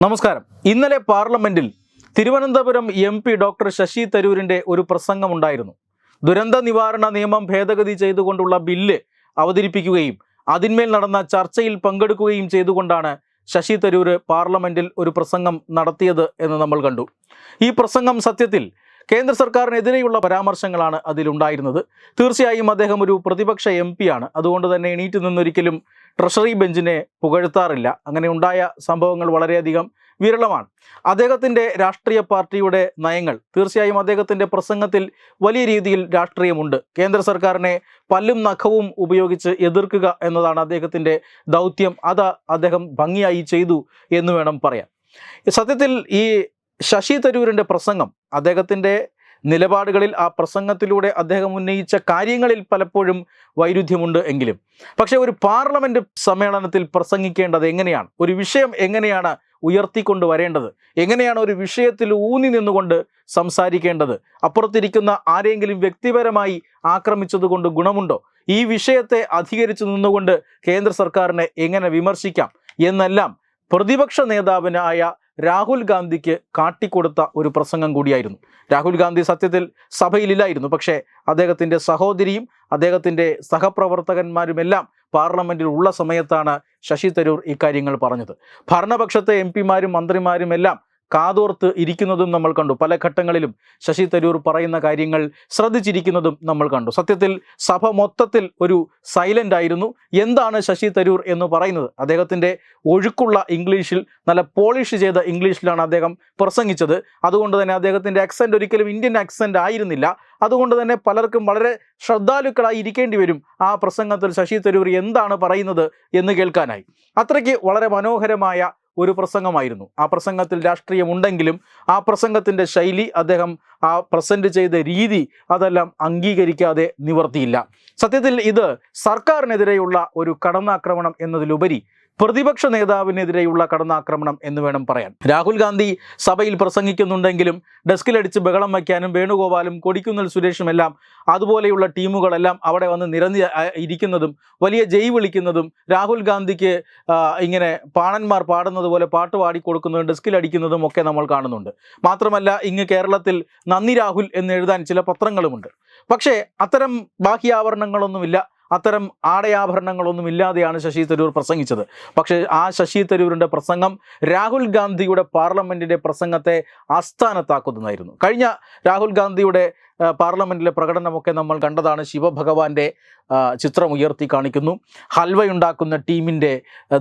നമസ്കാരം. ഇന്നലെ പാർലമെന്റിൽ Thiruvananthapuram M P doctor Shashi തരൂരിന്റെ ഒരു പ്രസംഗമുണ്ടായിരുന്നു ദുരന്ത നിവാരണ നിയമം ഭേദഗതി ചെയ്തുകൊണ്ടുള്ള ബില്ല് അവതരിപ്പിക്കുകയും അതിന്മേൽ നടന്ന ചർച്ചയിൽ പങ്കെടുക്കുകയും ചെയ്തുകൊണ്ടാണ് ശശി തരൂർ പാർലമെന്റിൽ ഒരു പ്രസംഗം നടത്തിയത് എന്ന് നമ്മൾ കണ്ടു. ഈ പ്രസംഗം സത്യത്തിൽ കേന്ദ്ര സർക്കാരിനെതിരെയുള്ള പരാമർശങ്ങളാണ് അതിലുണ്ടായിരുന്നത്. തീർച്ചയായും അദ്ദേഹം ഒരു പ്രതിപക്ഷ എം ആണ് അതുകൊണ്ട് തന്നെ എണീറ്റ് നിന്നൊരിക്കലും ട്രഷറി ബെഞ്ചിനെ പുകഴ്ത്താറില്ല. അങ്ങനെ ഉണ്ടായ സംഭവങ്ങൾ വളരെയധികം വിരളമാണ്. അദ്ദേഹത്തിന്റെ രാഷ്ട്രീയ പാർട്ടിയുടെ നയങ്ങൾ തീർച്ചയായും അദ്ദേഹത്തിന്റെ പ്രസംഗത്തിൽ വലിയ രീതിയിൽ രാഷ്ട്രീയമുണ്ട്. കേന്ദ്ര സർക്കാരിനെ പല്ലും നഖവും ഉപയോഗിച്ച് എതിർക്കുക എന്നതാണ് അദ്ദേഹത്തിന്റെ ദൗത്യം. അത് അദ്ദേഹം ഭംഗിയായി ചെയ്തു എന്ന് വേണം പറയാൻ. സത്യത്തിൽ ഈ ശശി തരൂരിന്റെ പ്രസംഗം അദ്ദേഹത്തിന്റെ നിലപാടുകളിൽ ആ പ്രസംഗത്തിലൂടെ അദ്ദേഹം ഉന്നയിച്ച കാര്യങ്ങളിൽ പലപ്പോഴും വൈരുദ്ധ്യമുണ്ട് എങ്കിലും. പക്ഷെ ഒരു പാർലമെന്റ് സമ്മേളനത്തിൽ പ്രസംഗിക്കേണ്ടത് എങ്ങനെയാണ്? ഒരു വിഷയം എങ്ങനെയാണ് ഉയർത്തിക്കൊണ്ട് വരേണ്ടത്? എങ്ങനെയാണ് ഒരു വിഷയത്തിൽ ഊന്നി നിന്നുകൊണ്ട് സംസാരിക്കേണ്ടത്? അപ്പുറത്തിരിക്കുന്ന ആരെങ്കിലും വ്യക്തിപരമായി ആക്രമിച്ചതുകൊണ്ട് ഗുണമുണ്ടോ? ഈ വിഷയത്തെ അധികരിച്ചു നിന്നുകൊണ്ട് കേന്ദ്ര സർക്കാരിനെ എങ്ങനെ വിമർശിക്കാം? എന്നെല്ലാം പ്രതിപക്ഷ നേതാവിനായ രാഹുൽ ഗാന്ധിക്ക് കാട്ടിക്കൊടുത്ത ഒരു പ്രസംഗം കൂടിയായിരുന്നു. രാഹുൽ ഗാന്ധി സത്യത്തിൽ സഭയിലില്ലായിരുന്നു. പക്ഷേ അദ്ദേഹത്തിന്റെ സഹോദരിയും അദ്ദേഹത്തിന്റെ സഹപ്രവർത്തകന്മാരുമെല്ലാം പാർലമെന്റിൽ ഉള്ള സമയത്താണ് ശശി തരൂർ ഇക്കാര്യങ്ങൾ പറഞ്ഞത്. ഭരണപക്ഷത്തെ എം പിമാരും മന്ത്രിമാരും എല്ലാം കാതോർത്ത് ഇരിക്കുന്നതും നമ്മൾ കണ്ടു. പല ഘട്ടങ്ങളിലും ശശി തരൂർ പറയുന്ന കാര്യങ്ങൾ ശ്രദ്ധിച്ചിരിക്കുന്നതും നമ്മൾ കണ്ടു. സത്യത്തിൽ സഭ മൊത്തത്തിൽ ഒരു സൈലന്റ് ആയിരുന്നു. എന്താണ് ശശി തരൂർ എന്ന് പറയുന്നത്? അദ്ദേഹത്തിന്റെ ഒഴുക്കുള്ള ഇംഗ്ലീഷിൽ നല്ല പോളിഷ് ചെയ്ത ഇംഗ്ലീഷിലാണ് അദ്ദേഹം പ്രസംഗിച്ചത്. അതുകൊണ്ട് തന്നെ അദ്ദേഹത്തിന്റെ അക്സെന്റ് ഒരിക്കലും ഇന്ത്യൻ അക്സെന്റ് ആയിരുന്നില്ല. അതുകൊണ്ട് തന്നെ പലർക്കും വളരെ ശ്രദ്ധാലുക്കളായി ഇരിക്കേണ്ടി വരും ആ പ്രസംഗത്തിൽ ശശി തരൂർ എന്താണ് പറയുന്നത് എന്ന് കേൾക്കാനായി. അത്രയ്ക്ക് വളരെ മനോഹരമായ ഒരു പ്രസംഗമായിരുന്നു. ആ പ്രസംഗത്തിൽ രാഷ്ട്രീയമുണ്ടെങ്കിലും ആ പ്രസംഗത്തിന്റെ ശൈലി അദ്ദേഹം ആ പ്രസന്റ് ചെയ്ത രീതി അതെല്ലാം അംഗീകരിക്കാതെ നിവർത്തിയില്ല. സത്യത്തിൽ ഇത് സർക്കാരിനെതിരെയുള്ള ഒരു കടന്നാക്രമണം എന്നതിലുപരി പ്രതിപക്ഷ നേതാവിനെതിരെയുള്ള കടന്നാക്രമണം എന്ന് വേണം പറയാൻ. രാഹുൽ ഗാന്ധി സഭയിൽ പ്രസംഗിക്കുന്നുണ്ടെങ്കിലും ഡെസ്കിലടിച്ച് ബഹളം വയ്ക്കാനും വേണുഗോപാലും കൊടിക്കുന്നിൽ സുരേഷും എല്ലാം അതുപോലെയുള്ള ടീമുകളെല്ലാം അവിടെ വന്ന് നിരന്ന് ഇരിക്കുന്നതും വലിയ ജയ് വിളിക്കുന്നതും രാഹുൽ ഗാന്ധിക്ക് ഇങ്ങനെ പാണന്മാർ പാടുന്നത് പോലെ പാട്ട് പാടി കൊടുക്കുന്നതും ഡെസ്കിലടിക്കുന്നതും ഒക്കെ നമ്മൾ കാണുന്നുണ്ട്. മാത്രമല്ല ഇങ്ങ് കേരളത്തിൽ നന്ദി രാഹുൽ എന്ന് എഴുതാൻ ചില പത്രങ്ങളുമുണ്ട്. പക്ഷേ അത്തരം ബാഹ്യാഭരണങ്ങളൊന്നുമില്ല അത്തരം ആടയാഭരണങ്ങളൊന്നും ഇല്ലാതെയാണ് ശശി തരൂർ പ്രസംഗിച്ചത്. പക്ഷേ ആ ശശി തരൂരിന്റെ പ്രസംഗം രാഹുൽ ഗാന്ധിയുടെ പാർലമെന്റിന്റെ പ്രസംഗത്തെ ആസ്ഥാനത്താക്കുന്നതായിരുന്നു. കഴിഞ്ഞ രാഹുൽ ഗാന്ധിയുടെ പാർലമെന്റിലെ പ്രകടനമൊക്കെ നമ്മൾ കണ്ടതാണ്. ശിവഭഗവാന്റെ ചിത്രം ഉയർത്തി കാണിക്കുന്നു. ഹൽവയുണ്ടാക്കുന്ന ടീമിന്റെ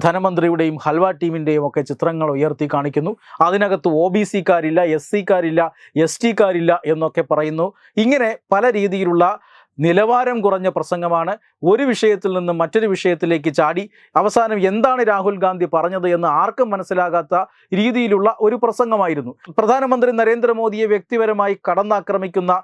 ധനമന്ത്രിയുടെയും ഹൽവ ടീമിന്റെയും ഒക്കെ ചിത്രങ്ങൾ ഉയർത്തി കാണിക്കുന്നു. അതിനകത്ത് ഒ ബി സിക്കാരില്ല എസ് സിക്കാരില്ല എസ് ടിക്കാരില്ല എന്നൊക്കെ പറയുന്നു. ഇങ്ങനെ പല രീതിയിലുള്ള നിലവാരം കുറഞ്ഞ പ്രസംഗമാണ്. ഒരു വിഷയത്തിൽ നിന്നും മറ്റൊരു വിഷയത്തിലേക്ക് ചാടി. അവസാനം എന്താണ് രാഹുൽ ഗാന്ധി പറഞ്ഞത് എന്ന് ആർക്കും മനസ്സിലാകാത്ത രീതിയിലുള്ള ഒരു പ്രസംഗമായിരുന്നു. പ്രധാനമന്ത്രി നരേന്ദ്രമോദിയെ വ്യക്തിപരമായി കടന്നാക്രമിക്കുന്ന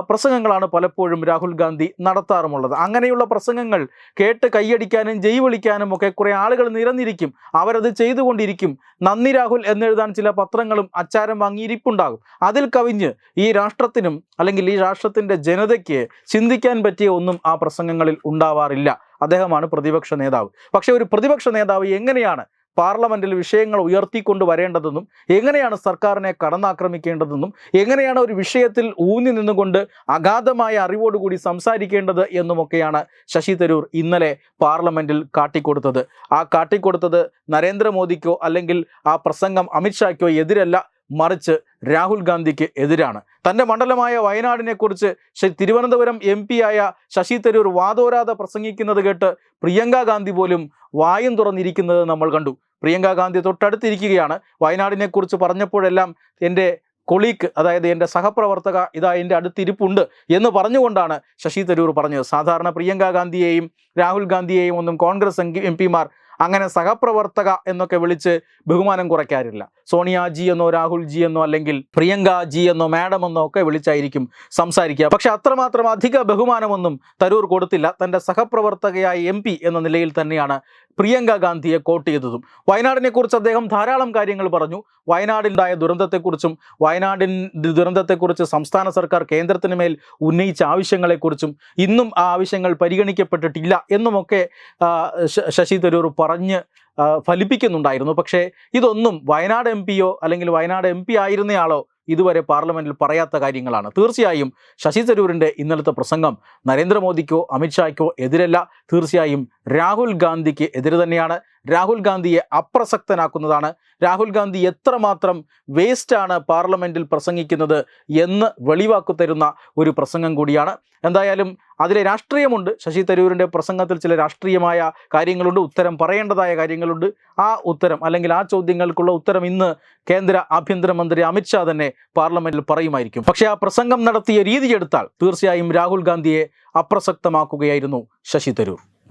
പ്രസംഗങ്ങളാണ് പലപ്പോഴും രാഹുൽ ഗാന്ധി നടത്താറുമുള്ളത്. അങ്ങനെയുള്ള പ്രസംഗങ്ങൾ കേട്ട് കൈയടിക്കാനും ജയ് വിളിക്കാനും ഒക്കെ കുറേ ആളുകൾ നിരന്നിരിക്കും. അവരത് ചെയ്തുകൊണ്ടിരിക്കും. നന്ദി രാഹുൽ എന്നെഴുതാൻ ചില പത്രങ്ങളും അച്ചാരം വാങ്ങിയിരിപ്പുണ്ടാകും. അതിൽ കവിഞ്ഞ് ഈ രാഷ്ട്രത്തിനും അല്ലെങ്കിൽ ഈ രാഷ്ട്രത്തിന്റെ ജനതയ്ക്ക് ചിന്തിക്കാൻ പറ്റിയ ഒന്നും ആ പ്രസംഗങ്ങളിൽ ഉണ്ടാവാറില്ല. അദ്ദേഹമാണ് പ്രതിപക്ഷ നേതാവ്. പക്ഷേ ഒരു പ്രതിപക്ഷ നേതാവ് എങ്ങനെയാണ് പാർലമെന്റിൽ വിഷയങ്ങൾ ഉയർത്തിക്കൊണ്ട് വരേണ്ടതെന്നും എങ്ങനെയാണ് സർക്കാരിനെ കടന്നാക്രമിക്കേണ്ടതെന്നും എങ്ങനെയാണ് ഒരു വിഷയത്തിൽ ഊന്നി നിന്നുകൊണ്ട് അഗാധമായ അറിവോടുകൂടി സംസാരിക്കേണ്ടത് എന്നുമൊക്കെയാണ് ശശി തരൂർ ഇന്നലെ പാർലമെന്റിൽ കാട്ടിക്കൊടുത്തത്. ആ കാട്ടിക്കൊടുത്തത് നരേന്ദ്രമോദിക്കോ അല്ലെങ്കിൽ ആ പ്രസംഗം അമിത്ഷായ്ക്കോ എതിരല്ല. മറിച്ച് രാഹുൽ ഗാന്ധിക്ക് എതിരാണ്. തന്റെ മണ്ഡലമായ വയനാടിനെക്കുറിച്ച് തിരുവനന്തപുരം എം ആയ ശശി തരൂർ വാദോരാതെ പ്രസംഗിക്കുന്നത് കേട്ട് പ്രിയങ്ക ഗാന്ധി പോലും വായും തുറന്നിരിക്കുന്നത് നമ്മൾ കണ്ടു. പ്രിയങ്ക ഗാന്ധി തൊട്ടടുത്തിരിക്കുകയാണ്. വയനാടിനെക്കുറിച്ച് പറഞ്ഞപ്പോഴെല്ലാം എന്റെ കൊളീക്ക് അതായത് എന്റെ സഹപ്രവർത്തക ഇതാ എന്റെ അടുത്തിരിപ്പുണ്ട് എന്ന് പറഞ്ഞുകൊണ്ടാണ് ശശി തരൂർ പറഞ്ഞത്. സാധാരണ പ്രിയങ്ക ഗാന്ധിയെയും രാഹുൽ ഗാന്ധിയെയും ഒന്നും കോൺഗ്രസ് എം പിമാർ അങ്ങനെ സഹപ്രവർത്തക എന്നൊക്കെ വിളിച്ച് ബഹുമാനം കുറയ്ക്കാറില്ല. സോണിയാജി എന്നോ രാഹുൽ ജി എന്നോ അല്ലെങ്കിൽ പ്രിയങ്ക ജി എന്നോ മാഡം എന്നോ ഒക്കെ വിളിച്ചായിരിക്കും സംസാരിക്കുക. പക്ഷെ അത്രമാത്രം അധിക ബഹുമാനമൊന്നും തരൂർ കൊടുത്തില്ല. തന്റെ സഹപ്രവർത്തകയായ എം എന്ന നിലയിൽ തന്നെയാണ് പ്രിയങ്ക ഗാന്ധിയെ കോട്ട് ചെയ്തതും. വയനാടിനെ കുറിച്ച് അദ്ദേഹം ധാരാളം കാര്യങ്ങൾ പറഞ്ഞു. വയനാടിലുണ്ടായ ദുരന്തത്തെക്കുറിച്ചും വയനാടിൻ ദുരന്തത്തെക്കുറിച്ച് സംസ്ഥാന സർക്കാർ കേന്ദ്രത്തിന് മേൽ ഉന്നയിച്ച ആവശ്യങ്ങളെക്കുറിച്ചും ഇന്നും ആ ആവശ്യങ്ങൾ പരിഗണിക്കപ്പെട്ടിട്ടില്ല എന്നുമൊക്കെ ശശി തരൂർ പറഞ്ഞ് ഫലിപ്പിക്കുന്നുണ്ടായിരുന്നു. പക്ഷേ ഇതൊന്നും വയനാട് എം പിയോ അല്ലെങ്കിൽ വയനാട് എം പി ആയിരുന്നയാളോ ഇതുവരെ പാർലമെന്റിൽ പറയാത്ത കാര്യങ്ങളാണ്. തീർച്ചയായും ശശി തരൂരിന്റെ ഇന്നലത്തെ പ്രസംഗം നരേന്ദ്രമോദിക്കോ അമിത്ഷായ്ക്കോ എതിരല്ല. തീർച്ചയായും രാഹുൽ ഗാന്ധിക്ക് എതിര് തന്നെയാണ്. രാഹുൽ ഗാന്ധിയെ അപ്രസക്തനാക്കുന്നതാണ്. രാഹുൽ ഗാന്ധി എത്രമാത്രം വേസ്റ്റാണ് പാർലമെന്റിൽ പ്രസംഗിക്കുന്നത് എന്ന് വെളിവാക്കു തരുന്ന ഒരു പ്രസംഗം കൂടിയാണ്. എന്തായാലും അതിലെ രാഷ്ട്രീയമുണ്ട്. ശശി തരൂരിന്റെ പ്രസംഗത്തിൽ ചില രാഷ്ട്രീയമായ കാര്യങ്ങളുണ്ട്. ഉത്തരം പറയേണ്ടതായ കാര്യങ്ങളുണ്ട്. ആ ഉത്തരം അല്ലെങ്കിൽ ആ ചോദ്യങ്ങൾക്കുള്ള ഉത്തരം ഇന്ന് കേന്ദ്ര ആഭ്യന്തരമന്ത്രി അമിത്ഷാ തന്നെ പാർലമെന്റിൽ പറയുമായിരിക്കും. പക്ഷേ ആ പ്രസംഗം നടത്തിയ രീതിയെടുത്താൽ തീർച്ചയായും രാഹുൽ ഗാന്ധിയെ അപ്രസക്തമാക്കുകയായിരുന്നു Shashi Tharoor.